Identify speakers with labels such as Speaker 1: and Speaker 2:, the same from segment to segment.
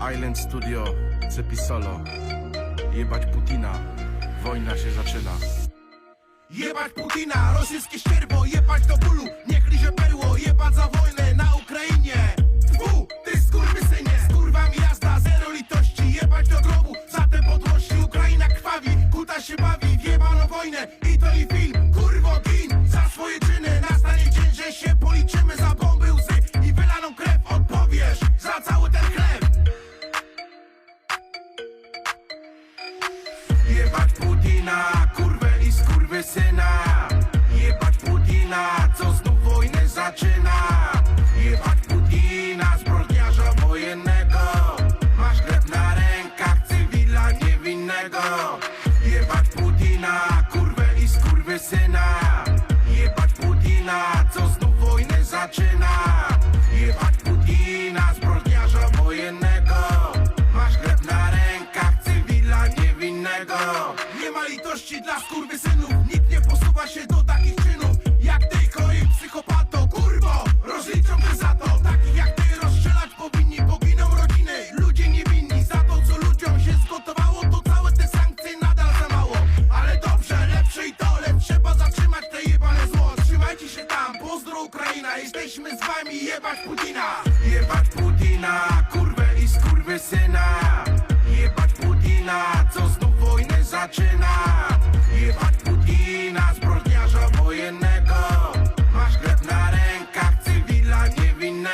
Speaker 1: Island Studio, Cepisolo. Jebać Putina, wojna się zaczyna.
Speaker 2: Jebać Putina, rosyjskie ścierwo, jebać do bólu litości dla skurwysynów. Nikt nie posuwa się do takich czynów Jak ty, choi psychopato Kurwo, rozliczą cię za to Takich jak ty rozstrzelać powinni Poginą rodziny, ludzie niewinni Za to co ludziom się zgotowało To całe te sankcje nadal za mało. Ale dobrze, lepsze i to trzeba zatrzymać te jebane zło. Trzymajcie się tam, pozdro Ukraina. Jesteśmy z wami, jebać Putina. Jebać Putina, kurwę i skurwysyna. Jebać Putina, co znów wojnę zaczyna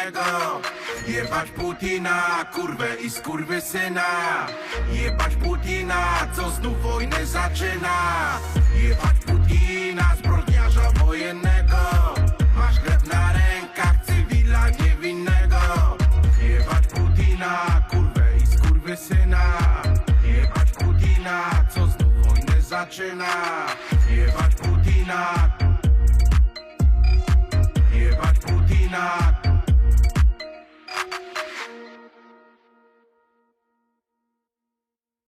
Speaker 2: niewinnego Jebać Putina, kurwę i skurwysyna Jebać Putina, co znów wojnę zaczyna. Jebać Putina, zbrodniarza wojennego. Masz krew na rękach cywila niewinnego. Jebać Putina, kurwę i skurwysyna Jebać Putina, co znów wojnę zaczyna. Jebać Putina,